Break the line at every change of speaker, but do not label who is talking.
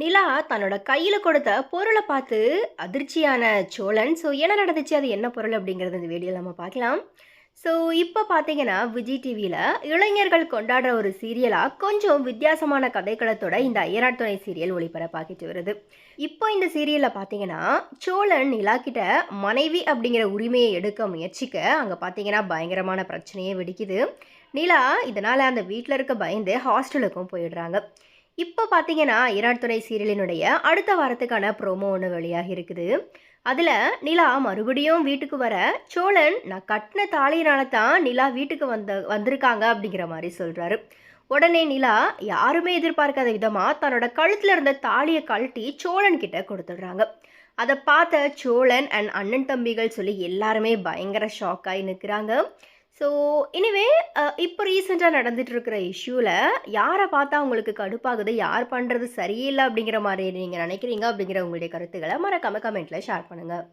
நிலா தன்னோட கையில் கொடுத்த பொருளை பார்த்து அதிர்ச்சியான சோழன் ஸோ என்ன நடந்துச்சு? அது என்ன பொருள்? அப்படிங்கிறது இந்த வீடியோவில் நம்ம பார்க்கலாம். ஸோ இப்போ பார்த்தீங்கன்னா விஜய் டிவியில் இளைஞர்கள் கொண்டாடுற ஒரு சீரியலாக கொஞ்சம் வித்தியாசமான கதைக்களத்தோட இந்த ஐயராட்டுணை சீரியல் ஒளிபரப்பாக்கிட்டு வருது. இப்போ இந்த சீரியலில் பார்த்தீங்கன்னா சோழன் நிலா கிட்ட மனைவி அப்படிங்கிற உரிமையை எடுக்க முயற்சிக்க அங்கே பார்த்தீங்கன்னா பயங்கரமான பிரச்சனையே வெடிக்குது. நிலா இதனால் அந்த வீட்டில் இருக்க பயந்து ஹாஸ்டலுக்கும் போயிடுறாங்க. இப்போ பார்த்தீங்கன்னா ஈராட் துணை சீரியலினுடைய அடுத்த வாரத்துக்கான ப்ரோமோ ஒன்று வெளியாகி இருக்குது. அதில் நிலா மறுபடியும் வீட்டுக்கு வர சோழன் நான் கட்டின தாலியினால தான் நிலா வீட்டுக்கு வந்த வந்திருக்காங்க அப்படிங்கிற மாதிரி சொல்கிறாரு உடனே நிலா யாருமே எதிர்பார்க்காத விதமாக தன்னோட கழுத்தில் இருந்த தாலியை கழட்டி சோழன் கிட்ட கொடுத்துடுறாங்க. அதை பார்த்த சோழன் அண்ட் அண்ணன் தம்பிகள் சொல்லி எல்லாருமே பயங்கர ஷாக்காகி நிற்கிறாங்க ஸோ எனிவே இப்போ ரீசெண்டாக நடந்துட்டு இருக்கிற இஷ்யூவில் யாரை பார்த்தா உங்களுக்கு கடுப்பாகுது? யார் பண்ணுறது சரியில்லை அப்படிங்கிற மாதிரி நீங்கள் நினைக்கிறீங்க அப்படிங்கிற உங்களுடைய கருத்துக்களை மறக்காம கமெண்ட்டில் ஷேர் பண்ணுங்கள்